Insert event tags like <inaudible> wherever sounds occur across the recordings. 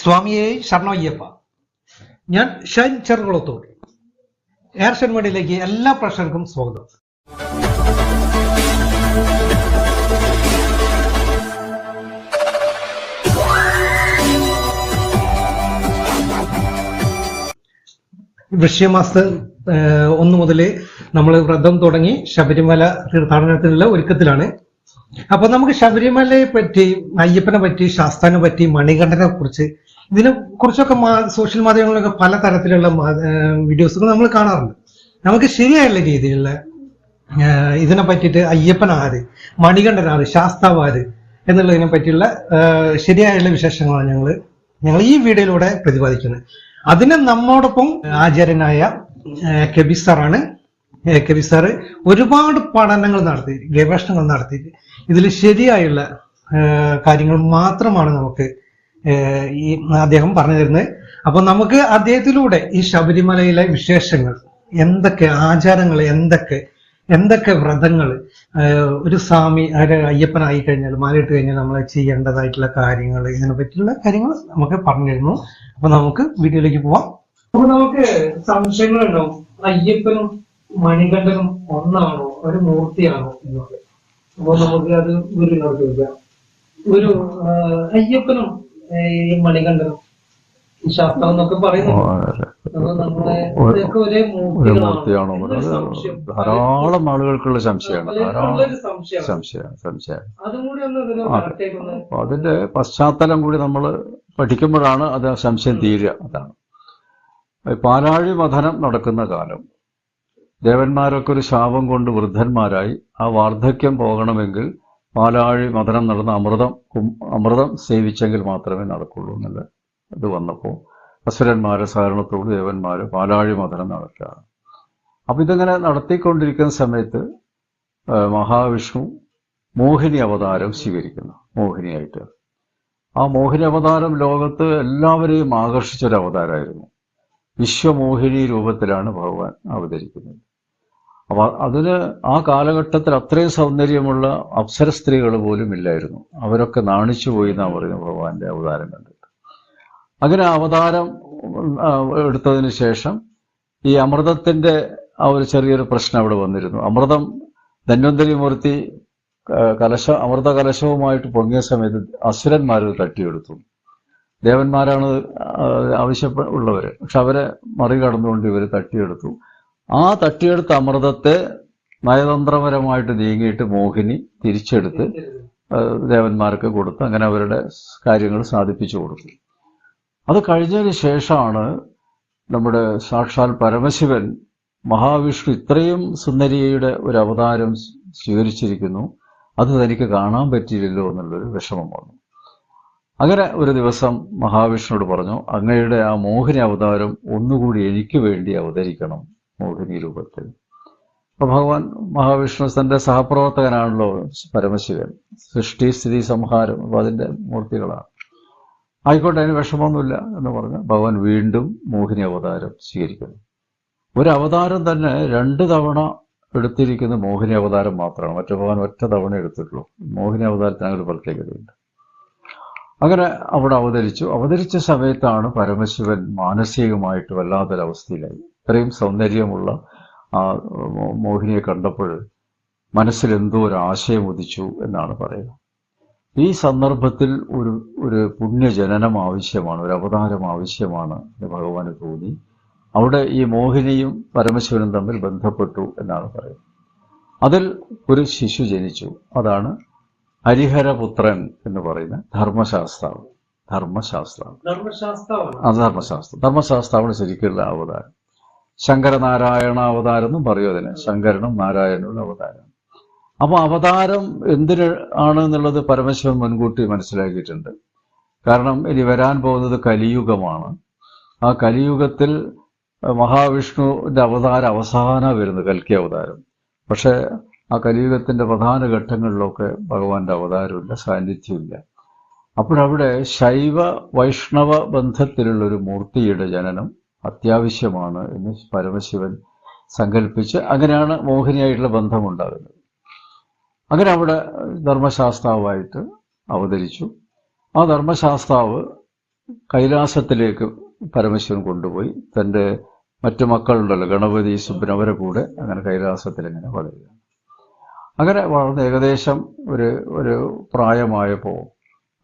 സ്വാമിയെ ശരണയ്യപ്പ. ഞാൻ ഷൈൻ ചെറുകുളത്തൂർ. എയർ ഷെൻമണിയിലേക്ക് എല്ലാ പ്രേക്ഷകർക്കും സ്വാഗതം. വൃശ്യമാസത്ത് ഒന്നു ഒന്ന് മുതൽ നമ്മൾ വ്രതം തുടങ്ങി ശബരിമല തീർത്ഥാടനത്തിനുള്ള ഒരുക്കത്തിലാണ്. അപ്പൊ നമുക്ക് ശബരിമലയെ പറ്റി അയ്യപ്പനെ പറ്റി ശാസ്താനെ പറ്റി മണികണ്ഠനെ കുറിച്ച് ഇതിനെ കുറിച്ചൊക്കെ സോഷ്യൽ മാധ്യമങ്ങളിലൊക്കെ പല തരത്തിലുള്ള വീഡിയോസുകൾ നമ്മൾ കാണാറുണ്ട്. നമുക്ക് ശരിയായുള്ള രീതിയിലുള്ള ഇതിനെ പറ്റിയിട്ട് അയ്യപ്പൻ ആര് മണികണ്ഠൻ ആര് ശാസ്താവ് ആര് എന്നുള്ളതിനെ പറ്റിയുള്ള ശരിയായുള്ള വിശേഷങ്ങളാണ് ഞങ്ങൾ ഞങ്ങൾ ഈ വീഡിയോയിലൂടെ പ്രതിപാദിക്കുന്നത്. അതിന് നമ്മോടൊപ്പം ആചാര്യനായ കെബി സാറാണ്. കെബി സാറ് ഒരുപാട് പഠനങ്ങൾ നടത്തി ഗവേഷണങ്ങൾ നടത്തി ഇതിൽ ശരിയായുള്ള കാര്യങ്ങൾ മാത്രമാണ് നമുക്ക് ഈ അദ്ദേഹം പറഞ്ഞു തരുന്നത്. അപ്പൊ നമുക്ക് അദ്ദേഹത്തിലൂടെ ഈ ശബരിമലയിലെ വിശേഷങ്ങൾ എന്തൊക്കെ ആചാരങ്ങൾ എന്തൊക്കെ എന്തൊക്കെ വ്രതങ്ങൾ ഒരു സ്വാമി ഒരു അയ്യപ്പനായി കഴിഞ്ഞാൽ മാലിട്ട് കഴിഞ്ഞാൽ നമ്മൾ ചെയ്യേണ്ടതായിട്ടുള്ള കാര്യങ്ങൾ ഇതിനെ പറ്റിയുള്ള കാര്യങ്ങൾ നമുക്ക് പറഞ്ഞു തരുന്നു. അപ്പൊ നമുക്ക് വീഡിയോയിലേക്ക് പോവാം. അപ്പൊ നമുക്ക് സംശയങ്ങളുണ്ടാവും. അയ്യപ്പനും മണികണ്ഠനും ഒന്നാണോ? ഒരു മൂർത്തിയാണോ എന്നുള്ളത്? അപ്പൊ നമുക്ക് അത് ഗുരുവിനോട് ചോദിക്കാം. ഗുരു അയ്യപ്പനും ഈ മണികണ്ഠനും ഈ ശാസ്ത്രം എന്നൊക്കെ പറയുന്നു. ധാരാളം ആളുകൾക്കുള്ള സംശയമാണ്. സംശയമാണ്. സംശയമാണ് അതിന്റെ പശ്ചാത്തലം കൂടി നമ്മൾ പഠിക്കുമ്പോഴാണ് അത് ആ സംശയം തീരുക. അതാണ്. പാരാഴി പാലാഴി മഥനം നടക്കുന്ന കാലം. ദേവന്മാരൊക്കെ ഒരു ശാപം കൊണ്ട് വൃദ്ധന്മാരായി. ആ വാർദ്ധക്യം പോകണമെങ്കിൽ പാലാഴി മതനം നടന്ന അമൃതം അമൃതം സേവിച്ചെങ്കിൽ മാത്രമേ നടക്കുള്ളൂ എന്നുള്ള ഇത് വന്നപ്പോൾ അസുരന്മാരെ സഹകരണത്തോട് ദേവന്മാര് പാലാഴി മതനം നടക്കുകയാണ് അപ്പൊ ഇതിങ്ങനെ നടത്തിക്കൊണ്ടിരിക്കുന്ന സമയത്ത് മഹാവിഷ്ണു മോഹിനി അവതാരം സ്വീകരിക്കുന്നു. മോഹിനിയായിട്ട്. ആ മോഹിനി അവതാരം ലോകത്ത് എല്ലാവരെയും ആകർഷിച്ച ഒരു അവതാരമായിരുന്നു വിശ്വമോഹിനി രൂപത്തിലാണ് ഭഗവാൻ അവതരിക്കുന്നത്. അപ്പൊ അതിന് ആ കാലഘട്ടത്തിൽ അത്രയും സൗന്ദര്യമുള്ള അപ്സര സ്ത്രീകൾ പോലും ഇല്ലായിരുന്നു. അവരൊക്കെ നാണിച്ചു പോയി എന്നാണ് പറയുന്നത് ഭഗവാന്റെ അവതാരം കണ്ടിട്ട്. അങ്ങനെ അവതാരം എടുത്തതിന് ശേഷം ഈ അമൃതത്തിന്റെ ആ ഒരു ചെറിയൊരു പ്രശ്നം അവിടെ വന്നിരുന്നു. അമൃതം ധന്വന്തരി മൂർത്തി കലശ അമൃത കലശവുമായിട്ട് പൊങ്ങിയ സമയത്ത് അസുരന്മാരത് തട്ടിയെടുത്തു. ദേവന്മാരാണ് ആവശ്യപ്പെട്ടുള്ളവര് പക്ഷെ അവരെ മറികടന്നുകൊണ്ട് ഇവർ തട്ടിയെടുത്തു. ആ തട്ടിയെടുത്ത അമൃതത്തെ നയതന്ത്രപരമായിട്ട് നീങ്ങിയിട്ട് മോഹിനി തിരിച്ചെടുത്ത് ദേവന്മാർക്ക് കൊടുത്ത് അങ്ങനെ അവരുടെ കാര്യങ്ങൾ സാധിപ്പിച്ചു കൊടുത്തു. അത് കഴിഞ്ഞതിന് ശേഷമാണ് നമ്മുടെ സാക്ഷാൽ പരമശിവൻ മഹാവിഷ്ണു ഇത്രയും സുന്ദരിയുടെ ഒരു അവതാരം സ്വീകരിച്ചിരിക്കുന്നു. അത് തനിക്ക് കാണാൻ പറ്റിയില്ലല്ലോ എന്നുള്ളൊരു വിഷമം വന്നു. അങ്ങനെ ഒരു ദിവസം മഹാവിഷ്ണുവോട് പറഞ്ഞു അങ്ങയുടെ ആ മോഹിനി അവതാരം ഒന്നുകൂടി എനിക്ക് വേണ്ടി അവതരിക്കണം. മോഹിനി രൂപത്തിൽ. അപ്പൊ ഭഗവാൻ മഹാവിഷ്ണു തന്റെ സഹപ്രവർത്തകനാണല്ലോ പരമശിവൻ. സൃഷ്ടി സ്ഥിതി സംഹാരം. അപ്പൊ അതിന്റെ മൂർത്തികളാണ്. ആയിക്കോട്ടെ അതിന് വിഷമമൊന്നുമില്ല എന്ന് പറഞ്ഞ് ഭഗവാൻ വീണ്ടും മോഹിനി അവതാരം സ്വീകരിക്കുന്നു. ഒരു അവതാരം തന്നെ രണ്ട് തവണ എടുത്തിരിക്കുന്ന മോഹിനി അവതാരം മാത്രമാണ്. മറ്റു ഭഗവാൻ ഒറ്റ തവണ എടുത്തിട്ടുള്ളൂ. മോഹിനി അവതാരത്തിന് അങ്ങനെ പ്രത്യേകതയുണ്ട്. അങ്ങനെ അവിടെ അവതരിച്ചു. അവതരിച്ച സമയത്താണ് പരമശിവൻ മാനസികമായിട്ട് വല്ലാത്തൊരവസ്ഥയിലായി. ഇത്രയും സൗന്ദര്യമുള്ള ആ മോഹിനിയെ കണ്ടപ്പോൾ മനസ്സിൽ എന്തോ ഒരു ആശയം ഉദിച്ചു എന്നാണ് പറയുന്നത്. ഈ സന്ദർഭത്തിൽ ഒരു ഒരു പുണ്യജനനം ആവശ്യമാണ് ഒരു അവതാരം ആവശ്യമാണ് എന്ന് ഭഗവാന് തോന്നി. അവിടെ ഈ മോഹിനിയും പരമശിവനും തമ്മിൽ ബന്ധപ്പെട്ടു എന്നാണ് പറയുന്നത്. അതിൽ ഒരു ശിശു ജനിച്ചു. അതാണ് ഹരിഹരപുത്രൻ എന്ന് പറയുന്ന ധർമ്മശാസ്ത്രാവ്. ധർമ്മശാസ്ത്രാവ്. ധർമ്മശാസ്ത്രാവ് ധർമ്മശാസ്ത്രം. ധർമ്മശാസ്ത്രമാണ് ശരിക്കുള്ള അവതാരം. ശങ്കരനാരായണ അവതാരം എന്നും പറയും അതിന്. ശങ്കരനും നാരായണനും അവതാരം. അപ്പൊ അവതാരം എന്തിന് ആണ് എന്നുള്ളത് പരമശിവൻ മുൻകൂട്ടി മനസ്സിലാക്കിയിട്ടുണ്ട്. കാരണം ഇനി വരാൻ പോകുന്നത് കലിയുഗമാണ്. ആ കലിയുഗത്തിൽ മഹാവിഷ്ണുവിന്റെ അവതാരം അവസാന വരുന്നത് കൽക്കി അവതാരം. പക്ഷെ ആ കലിയുഗത്തിന്റെ പ്രധാന ഘട്ടങ്ങളിലൊക്കെ ഭഗവാന്റെ അവതാരമില്ല സാന്നിധ്യമില്ല. അപ്പോഴവിടെ ശൈവ വൈഷ്ണവ ബന്ധത്തിലുള്ള ഒരു മൂർത്തിയുടെ ജനനം അത്യാവശ്യമാണ് എന്ന് പരമശിവൻ സങ്കല്പിച്ച് അങ്ങനെയാണ് മോഹിനിയായിട്ടുള്ള ബന്ധമുണ്ടാകുന്നത്. അങ്ങനെ അവിടെ ധർമ്മശാസ്താവായിട്ട് അവതരിച്ചു. ആ ധർമ്മശാസ്താവ് കൈലാസത്തിലേക്ക് പരമശിവൻ കൊണ്ടുപോയി. തന്റെ മറ്റു മക്കളുണ്ടല്ലോ ഗണപതി സുബ്ബൻ അവരെ കൂടെ അങ്ങനെ കൈലാസത്തിൽ ഇങ്ങനെ വളരുക. അങ്ങനെ വളർന്ന് ഏകദേശം ഒരു ഒരു പ്രായമായപ്പോൾ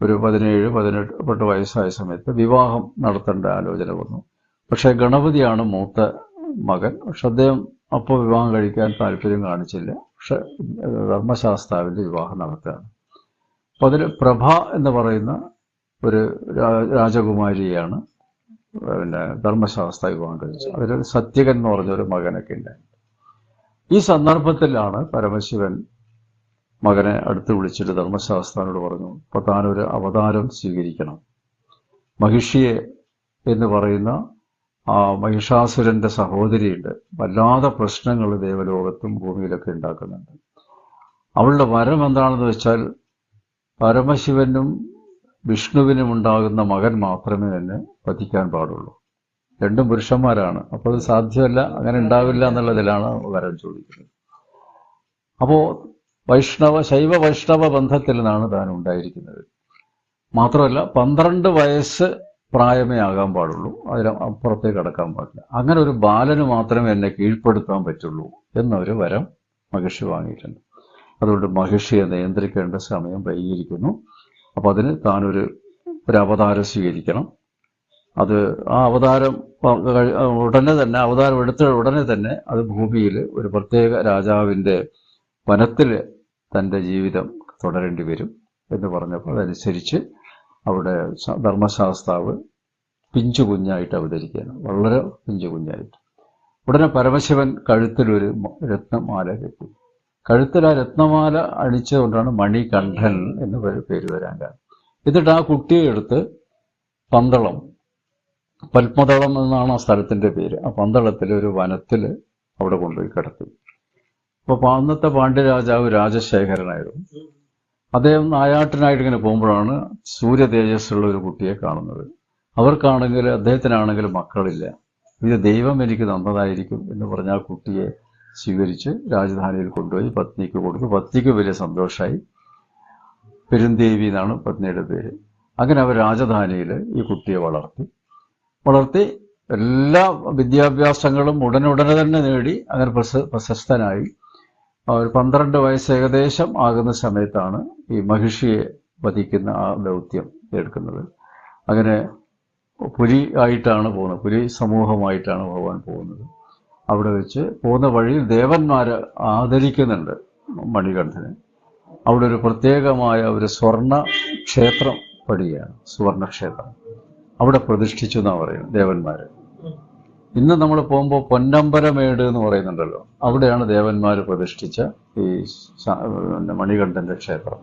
ഒരു പതിനേഴ് പതിനെട്ട് പത്ത് വയസ്സായ സമയത്ത് വിവാഹം നടത്തേണ്ട ആലോചന വന്നു. പക്ഷേ ഗണപതിയാണ് മൂത്ത മകൻ. പക്ഷെ അദ്ദേഹം അപ്പോൾ വിവാഹം കഴിക്കാൻ താല്പര്യം കാണിച്ചില്ല. പക്ഷെ ധർമ്മശാസ്താവിന്റെ വിവാഹം നടത്തുകയാണ്. അപ്പോൾ അതിൽ പ്രഭ എന്ന് പറയുന്ന ഒരു രാജകുമാരിയാണ് പിന്നെ ധർമ്മശാസ്ത്ര വിവാഹം കഴിച്ചത്. അതിൽ സത്യകൻ എന്ന് പറഞ്ഞ ഒരു മകനൊക്കെ ഉണ്ടായി ഈ സന്ദർഭത്തിലാണ് പരമശിവൻ മകനെ അടുത്ത് വിളിച്ചിട്ട് ധർമ്മശാസ്താനോട് പറഞ്ഞു അപ്പൊ താനൊരു അവതാരം സ്വീകരിക്കണം. മഹിഷിയെ എന്ന് പറയുന്ന മഹിഷാസുരന്റെ സഹോദരിയുണ്ട്. വല്ലാതെ പ്രശ്നങ്ങൾ ദേവലോകത്തും ഭൂമിയിലൊക്കെ ഉണ്ടാക്കുന്നുണ്ട്. അവളുടെ വരം എന്താണെന്ന് വെച്ചാൽ പരമശിവനും വിഷ്ണുവിനും ഉണ്ടാകുന്ന മകൻ മാത്രമേ എന്നെ പതിക്കാൻ പാടുള്ളൂ. രണ്ടും പുരുഷന്മാരാണ്. അപ്പോൾ അത് സാധ്യമല്ല. അങ്ങനെ ഉണ്ടാവില്ല എന്നുള്ളതിലാണ് വരം ചോദിക്കുന്നത്. അപ്പോൾ വൈഷ്ണവ ശൈവ വൈഷ്ണവ ബന്ധത്തിൽ നിന്നാണ് താൻ ഉണ്ടായിരിക്കുന്നത്. മാത്രമല്ല പന്ത്രണ്ട് വയസ്സ് പ്രായമേ ആകാൻ പാടുള്ളൂ. അതിന് അപ്പുറത്തേക്ക് കടക്കാൻ പാടില്ല. അങ്ങനെ ഒരു ബാലന് മാത്രമേ എന്നെ കീഴ്പ്പെടുത്താൻ പറ്റുള്ളൂ എന്നൊരു വരം മഹിഷി വാങ്ങിയിട്ടുണ്ട്. അതുകൊണ്ട് മഹിഷിയെ നിയന്ത്രിക്കേണ്ട സമയം വൈകിയിരിക്കുന്നു. അപ്പോൾ അതിന് താനൊരു ഒരു അവതാരം സ്വീകരിക്കണം. അത് ആ അവതാരം ഉടനെ തന്നെ അവതാരം എടുത്ത ഉടനെ തന്നെ അത് ഭൂമിയിൽ ഒരു പ്രത്യേക രാജാവിന്റെ വനത്തിൽ തന്റെ ജീവിതം തുടരേണ്ടി വരും എന്ന് പറഞ്ഞപ്പോൾ അതനുസരിച്ച് അവിടെ ധർമ്മശാസ്താവ് പിഞ്ചു കുഞ്ഞായിട്ട് അവതരിക്കുകയാണ്. വളരെ പിഞ്ചു കുഞ്ഞായിട്ട്. ഉടനെ പരമശിവൻ കഴുത്തിലൊരു രത്നമാല കെട്ടി. കഴുത്തിൽ ആ രത്നമാല അണിച്ചുകൊണ്ടാണ് മണികണ്ഠൻ എന്ന് പേര് പേര് വരാൻ കാരണം. എന്നിട്ട് ആ കുട്ടിയെ എടുത്ത് പന്തളം പത്മതളം എന്നാണ് ആ സ്ഥലത്തിന്റെ പേര്. ആ പന്തളത്തിൽ ഒരു വനത്തിൽ അവിടെ കൊണ്ടുപോയി കിടത്തി. അപ്പോൾ അന്നത്തെ പാണ്ഡ്യരാജാവ് രാജശേഖരനായിരുന്നു. അദ്ദേഹം നായാട്ടിനായിട്ട് ഇങ്ങനെ പോകുമ്പോഴാണ് സൂര്യ തേജസ്സുള്ള ഒരു കുട്ടിയെ കാണുന്നത്. അവർക്കാണെങ്കിൽ അദ്ദേഹത്തിനാണെങ്കിൽ മക്കളില്ല. ഇത് ദൈവം എനിക്ക് തന്നതായിരിക്കും എന്ന് പറഞ്ഞ ആ കുട്ടിയെ സ്വീകരിച്ച് രാജധാനിയിൽ കൊണ്ടുപോയി പത്നിക്ക് കൊടുത്തു. പത്നിക്ക് വലിയ സന്തോഷമായി പെരുന്തേവി എന്നാണ് പത്നിയുടെ പേര്. അങ്ങനെ അവർ രാജധാനിയിൽ ഈ കുട്ടിയെ വളർത്തി. വളർത്തി എല്ലാ വിദ്യാഭ്യാസങ്ങളും ഉടനുടനെ തന്നെ നേടി. അങ്ങനെ പ്രശ പ്രശസ്തനായി. ഒരു പന്ത്രണ്ട് വയസ്സ് ഏകദേശം ആകുന്ന സമയത്താണ് ഈ മഹിഷിയെ വധിക്കുന്ന ആ ദൗത്യം എടുക്കുന്നത്. അങ്ങനെ പുലി ആയിട്ടാണ് പോകുന്നത്. പുലി സമൂഹമായിട്ടാണ് ഭഗവാൻ പോകുന്നത്. അവിടെ വെച്ച് പോകുന്ന വഴിയിൽ ദേവന്മാരെ ആദരിക്കുന്നുണ്ട് മണികണ്ഠന്. അവിടെ ഒരു പ്രത്യേകമായ ഒരു സ്വർണ ക്ഷേത്രം പടിയാണ് സുവർണക്ഷേത്രം അവിടെ പ്രതിഷ്ഠിച്ചു എന്നാണ് പറയുന്നത് ദേവന്മാര്. ഇന്ന് നമ്മൾ പോകുമ്പോൾ പൊന്നമ്പരമേട് എന്ന് പറയുന്നുണ്ടല്ലോ. അവിടെയാണ് ദേവന്മാർ പ്രതിഷ്ഠിച്ച ഈ മണികണ്ഠന്റെ ക്ഷേത്രം.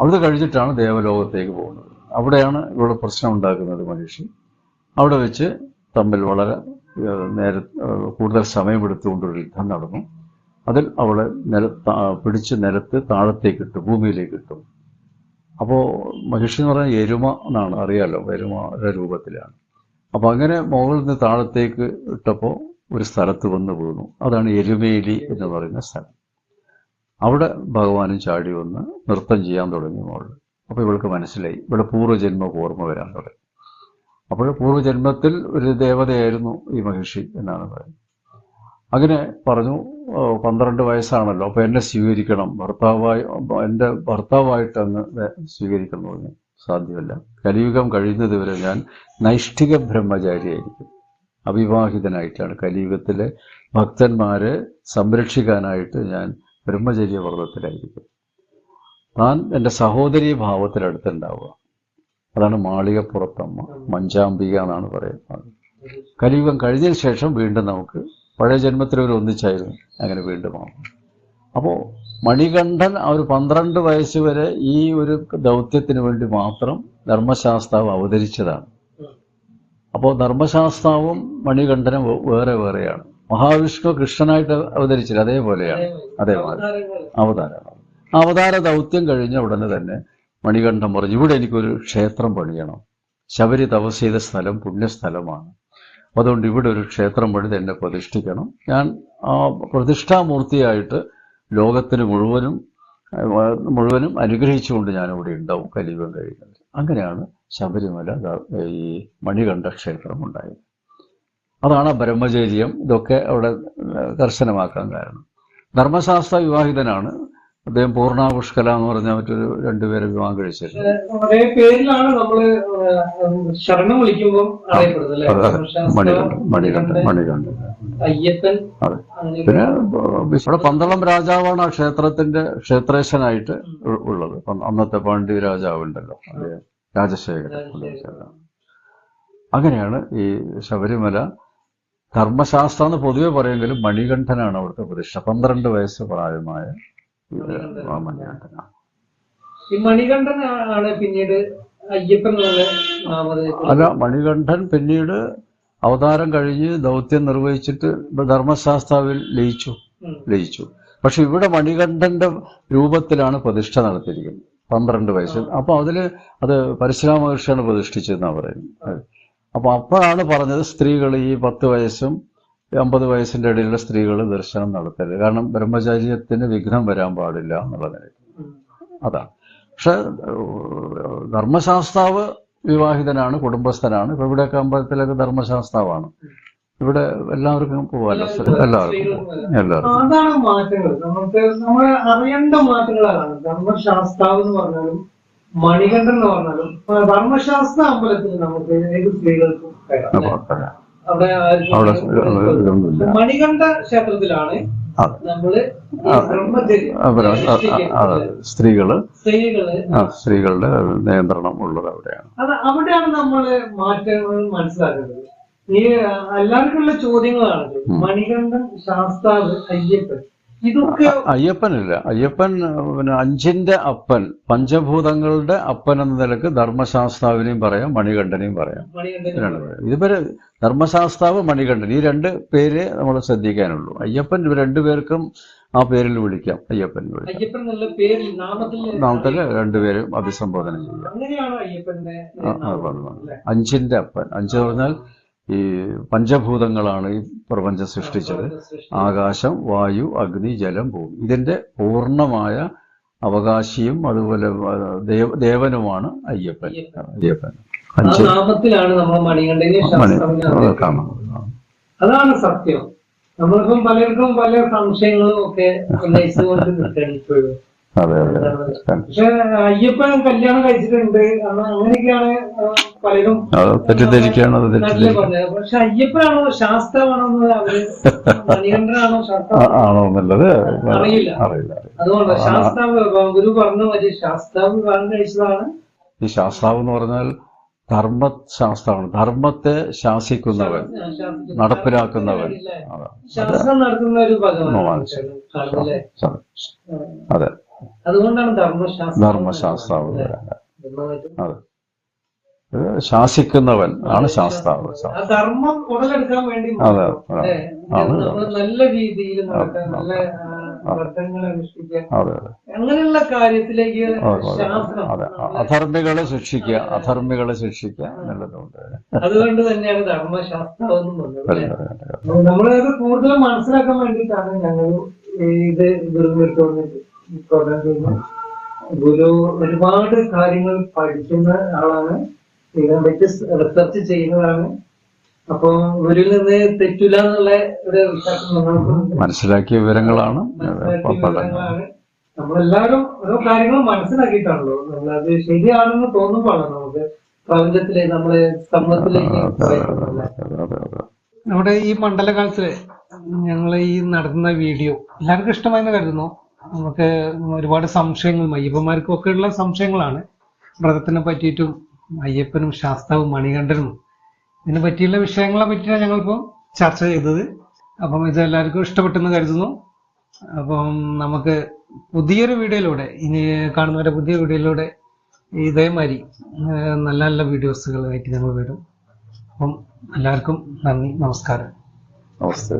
അവിടെ കഴിഞ്ഞിട്ടാണ് ദേവലോകത്തേക്ക് പോകുന്നത്. അവിടെയാണ് ഇവിടെ പ്രശ്നം ഉണ്ടാക്കുന്നത് മനുഷ്യൻ. അവിടെ വെച്ച് തമ്മിൽ വളരെ നേരെ കൂടുതൽ സമയമെടുത്തുകൊണ്ടൊരു യുദ്ധം നടന്നു. അതിൽ അവളെ നില പിടിച്ച് നിലത്ത് താഴത്തേക്ക് ഇട്ടു ഭൂമിയിലേക്ക് ഇട്ടു. അപ്പോൾ മഹിഷി എന്ന് പറഞ്ഞാൽ എരുമ എന്നാണ് അറിയാലോ എരുമയുടെ രൂപത്തിലാണ്. അപ്പോൾ അങ്ങനെ മുകളിൽ നിന്ന് താഴത്തേക്ക് ഇട്ടപ്പോൾ ഒരു സ്ഥലത്ത് വന്ന് വീണു. അതാണ് എരുമേലി എന്ന് പറയുന്ന സ്ഥലം. അവിടെ ഭഗവാനും ചാടി വന്ന് നൃത്തം ചെയ്യാൻ തുടങ്ങി മോളിൽ അപ്പോൾ ഇവൾക്ക് മനസ്സിലായി. ഇവിടെ പൂർവജന്മ ഓർമ്മ വരാൻ തുടങ്ങി. അപ്പോൾ പൂർവജന്മത്തിൽ ഒരു ദേവതയായിരുന്നു ഈ മഹിഷി എന്നാണ് പറയുന്നത്. അങ്ങനെ പറഞ്ഞു "ഓ, പന്ത്രണ്ട് വയസ്സാണല്ലോ. അപ്പോൾ എന്നെ സ്വീകരിക്കണം. ഭർത്താവായി എന്റെ ഭർത്താവായിട്ട് അങ്ങ് സ്വീകരിക്കണം എന്ന് പറഞ്ഞു. സാധ്യമല്ല. കലിയുഗം കഴിയുന്നതുവരെ ഞാൻ നൈഷ്ഠിക ബ്രഹ്മചാരിയായിരിക്കും. അവിവാഹിതനായിട്ടാണ് കലിയുഗത്തിലെ ഭക്തന്മാരെ സംരക്ഷിക്കാനായിട്ട് ഞാൻ ബ്രഹ്മചര്യ വ്രതത്തിലായിരിക്കും താൻ എന്റെ സഹോദരി ഭാവത്തിലടുത്തുണ്ടാവുക. അതാണ് മാളികപ്പുറത്തമ്മ മഞ്ചാമ്പിക എന്നാണ് പറയുന്നത്. കലിയുഗം കഴിഞ്ഞതിന് ശേഷം വീണ്ടും നമുക്ക് പഴയ ജന്മത്തിൽ ഒരു ഒന്നിച്ചായിരുന്നു അങ്ങനെ വീണ്ടും ആവും അപ്പോൾ മണികണ്ഠൻ ഒരു പന്ത്രണ്ട് വയസ്സ് വരെ ഈ ഒരു ദൗത്യത്തിന് വേണ്ടി മാത്രം ധർമ്മശാസ്താവ് അവതരിച്ചതാണ്. അപ്പോൾ ധർമ്മശാസ്താവും മണികണ്ഠനും വേറെ വേറെയാണ്. മഹാവിഷ്ണു കൃഷ്ണനായിട്ട് അവതരിച്ചത് അതേപോലെയാണ്. അതേപോലെ അവതാരമാണ്. അവതാര ദൗത്യം കഴിഞ്ഞ ഉടനെ തന്നെ മണികണ്ഠൻ പറഞ്ഞു ഇവിടെ എനിക്കൊരു ക്ഷേത്രം പണിയണം. ശബരി തപസ് ചെയ്ത സ്ഥലം പുണ്യസ്ഥലമാണ്. അതുകൊണ്ട് ഇവിടെ ഒരു ക്ഷേത്രം പണിത് എന്നെ പ്രതിഷ്ഠിക്കണം. ഞാൻ പ്രതിഷ്ഠാമൂർത്തിയായിട്ട് ലോകത്തിന് മുഴുവനും മുഴുവനും അനുഗ്രഹിച്ചുകൊണ്ട് ഞാനിവിടെ ഉണ്ടാവും കലിയുഗം കഴിയുന്നത്. അങ്ങനെയാണ് ശബരിമല ഈ മണികണ്ഠ ക്ഷേത്രം ഉണ്ടായത്. അതാണ് ബ്രഹ്മചര്യം. ഇതൊക്കെ അവിടെ ദർശനമാക്കാൻ കർശനമാക്കാൻ കാരണം. ധർമ്മശാസ്ത്ര വിവാഹിതനാണ്. അദ്ദേഹം പൂർണ പുഷ്കല എന്ന് പറഞ്ഞ മറ്റൊരു രണ്ടുപേരെ വിവാഹം കഴിച്ചിരുന്നു. മണികണ്ഠ മണികണ്ഠ മണികണ്ഠ. അതെ, പിന്നെ ഇവിടെ പന്തളം രാജാവാണ് ആ ക്ഷേത്രത്തിന്റെ ക്ഷേത്രേശനായിട്ട് ഉള്ളത്. അന്നത്തെ പാണ്ഡ്യ രാജാവുണ്ടല്ലോ. രാജശേഖരൻ. അങ്ങനെയാണ് ഈ ശബരിമല ധർമ്മശാസ്ത്രം എന്ന് പൊതുവെ പറയുമെങ്കിലും മണികണ്ഠനാണ് അവിടുത്തെ പ്രതിഷ്ഠ. പന്ത്രണ്ട് വയസ്സ് പ്രായമായ മണികണ്ഠനാണ്. ഈ പിന്നീട് അയ്യപ്പൻ അല്ല മണികണ്ഠൻ പിന്നീട് അവതാരം കഴിഞ്ഞ് ദൗത്യം നിർവഹിച്ചിട്ട് ധർമ്മശാസ്താവിൽ ലയിച്ചു. ലയിച്ചു. പക്ഷെ ഇവിടെ മണികണ്ഠന്റെ രൂപത്തിലാണ് പ്രതിഷ്ഠ നടത്തിയിരിക്കുന്നത്. പന്ത്രണ്ട് വയസ്സിൽ. അപ്പൊ അതിൽ അത് പരശുരാമ മഹർഷിയാണ് പ്രതിഷ്ഠിച്ചതെന്നാണ് പറയുന്നത്. അപ്പൊ അപ്പോഴാണ് പറഞ്ഞത് സ്ത്രീകൾ ഈ പത്ത് വയസ്സും അമ്പത് വയസ്സിന്റെ ഇടയിലുള്ള സ്ത്രീകൾ ദർശനം നടത്തരുത്. കാരണം ബ്രഹ്മചാര്യത്തിന് വിഘ്നം വരാൻ പാടില്ല എന്നുള്ള നിലയ്ക്ക് അതാ അതാണ്. പക്ഷെ ധർമ്മശാസ്താവ് വിവാഹിതനാണ് കുടുംബസ്ഥനാണ്. ഇപ്പൊ ഇവിടെയൊക്കെ അമ്പലത്തിലൊക്കെ ധർമ്മശാസ്താവാണ്. ഇവിടെ എല്ലാവർക്കും പോവാല്ലോ എല്ലാവർക്കും. എല്ലാവർക്കും അതാണ് മാറ്റങ്ങൾ. നമുക്ക് നമ്മൾ അറിയേണ്ട മാറ്റങ്ങളാണ്. ധർമ്മശാസ്താവ് എന്ന് പറഞ്ഞാലും മണികണ്ഠൻ എന്ന് പറഞ്ഞാലും ധർമ്മശാസ്ത്ര അമ്പലത്തിൽ നമുക്ക് ഏത് സ്ത്രീകൾക്കും. അവിടെ മണികണ്ഠ ക്ഷേത്രത്തിലാണ് സ്ത്രീകൾ സ്ത്രീകളുടെ നിയന്ത്രണം ഉള്ളത് അവിടെയാണ്. അവിടെയാണ് നമ്മൾ മാറ്റങ്ങൾ മനസ്സിലാക്കുന്നത് ഈ എല്ലാവർക്കുള്ള ചോദ്യങ്ങളാണ് മണികണ്ഠൻ ശാസ്താവ് അയ്യപ്പൻ. ഇതൊക്കെ അയ്യപ്പനില്ല. അയ്യപ്പൻ പിന്നെ അഞ്ചിന്റെ അപ്പൻ പഞ്ചഭൂതങ്ങളുടെ അപ്പൻ എന്ന നിലയ്ക്ക് ധർമ്മശാസ്താവിനെയും പറയാം മണികണ്ഠനെയും പറയാം. ഇതുവരെ ധർമ്മശാസ്താവ് മണികണ്ഠൻ ഈ രണ്ട് പേര് നമ്മൾ ശ്രദ്ധിക്കാനുള്ളൂ. അയ്യപ്പൻ ഇവർ രണ്ടുപേർക്കും ആ പേരിൽ വിളിക്കാം. അയ്യപ്പൻ വിളിക്കാം. നാമത്തിൽ രണ്ടുപേരും അഭിസംബോധന ചെയ്യാം? അഞ്ചിന്റെ അപ്പൻ. അഞ്ച് പറഞ്ഞാൽ ഈ പഞ്ചഭൂതങ്ങളാണ് ഈ പ്രപഞ്ചം സൃഷ്ടിച്ചത്. ആകാശം വായു അഗ്നി ജലം ഭൂമി. ഇതിന്റെ പൂർണമായ അവകാശിയും അതുപോലെ ദേവ- ദേവനുമാണ് അയ്യപ്പൻ. അയ്യപ്പൻ. നാമത്തിലാണ് നമ്മൾ മണികണ്ഠനെ. കാണാം. അതാണ് സത്യം. നമ്മൾക്കും പലർക്കും പല സംശയങ്ങളും ഒക്കെ ഉന്നയിച്ചുകൊണ്ട് നിൽക്കണം ഇപ്പോഴും. പക്ഷെ അയ്യപ്പൻ കല്യാണം കഴിച്ചിട്ടുണ്ട്. കാരണം അങ്ങനെയൊക്കെയാണ് പലരും തെറ്റിദ്ധരിക്കുകയാണ് അത് പക്ഷെ അയ്യപ്പനാണോ ശാസ്ത്രമാണോ <laughs> ആണോ എന്നുള്ളത് അറിയില്ല. അതുകൊണ്ട് ശാസ്താവ് ഗുരു പറഞ്ഞ മതി. ശാസ്താവ് വിവാഹം കഴിച്ചതാണ്. ഈ ശാസ്താവ് എന്ന് പറഞ്ഞാൽ ധർമ്മ ശാസ്ത്രമാണ് ധർമ്മത്തെ ശാസിക്കുന്നവൻ നടപ്പിലാക്കുന്നവൻ. അതെ. അതുകൊണ്ടാണ് ധർമ്മശാസ്ത്രം. ധർമ്മമായിട്ട് അതെ. ശാസിക്കുന്നവൻ ആണ് ശാസ്താവ് ധർമ്മം ഉടലെടുക്കാൻ വേണ്ടി അതെ, നല്ല രീതിയിൽ അങ്ങനെയുള്ള കാര്യത്തിലേക്ക് അതെ, അധർമ്മികളെ ശിക്ഷിക്കുക അധർമ്മികളെ ശിക്ഷിക്കുക എന്നുള്ളതുകൊണ്ട് അതുകൊണ്ട് തന്നെയാണ് ധർമ്മശാസ്ത്രം എന്ന്? അതെ. നമ്മളത് കൂടുതൽ മനസ്സിലാക്കാൻ വേണ്ടിയിട്ടാണ് ഞങ്ങൾ ഇത് ചെയ്യുന്നത്. ഗുരു ഒരുപാട് കാര്യങ്ങൾ പഠിക്കുന്ന ആളാണ്. ഇതിനെപ്പറ്റി റിസർച്ച് ചെയ്യുന്നതാണ്. അപ്പൊ ഗുരുവിൽ നിന്ന് തെറ്റില്ല എന്നുള്ള ഒരു റിസർച്ച് മനസ്സിലാക്കിയ വിവരങ്ങളാണ്. നമ്മളെല്ലാവരും ഓരോ കാര്യങ്ങൾ മനസ്സിലാക്കിയിട്ടാണല്ലോ. നമ്മളത് ശരിയാണെന്ന് തോന്നുമ്പോഴാണ് നമുക്ക് പ്രപഞ്ചത്തിലെ നമ്മളെ സമൂഹത്തിലേക്ക് നമ്മുടെ ഈ മണ്ഡലകാലത്തിൽ ഞങ്ങൾ ഈ നടത്തുന്ന വീഡിയോ എല്ലാവർക്കും ഇഷ്ടമായെന്ന് കരുതുന്നു. നമുക്ക് ഒരുപാട് സംശയങ്ങൾ അയ്യപ്പന്മാർക്കും ഒക്കെ ഉള്ള സംശയങ്ങളാണ്. വ്രതത്തിനെ പറ്റിയിട്ടും അയ്യപ്പനും ശാസ്താവും മണികണ്ഠനും. ഇതിനെ പറ്റിയുള്ള വിഷയങ്ങളെ പറ്റിയാണ് ഞങ്ങളിപ്പോൾ ചർച്ച ചെയ്തത്. അപ്പം ഇത് എല്ലാവർക്കും ഇഷ്ടപ്പെട്ടെന്ന് കരുതുന്നു. അപ്പം നമുക്ക് പുതിയൊരു വീഡിയോയിലൂടെ ഇനി കാണുന്നവരെ പുതിയ വീഡിയോയിലൂടെ ഇതേമാതിരി നല്ല നല്ല വീഡിയോസുകളായിട്ട് ഞങ്ങൾ വരും. അപ്പം എല്ലാവർക്കും നന്ദി നമസ്കാരം. നമസ്തേ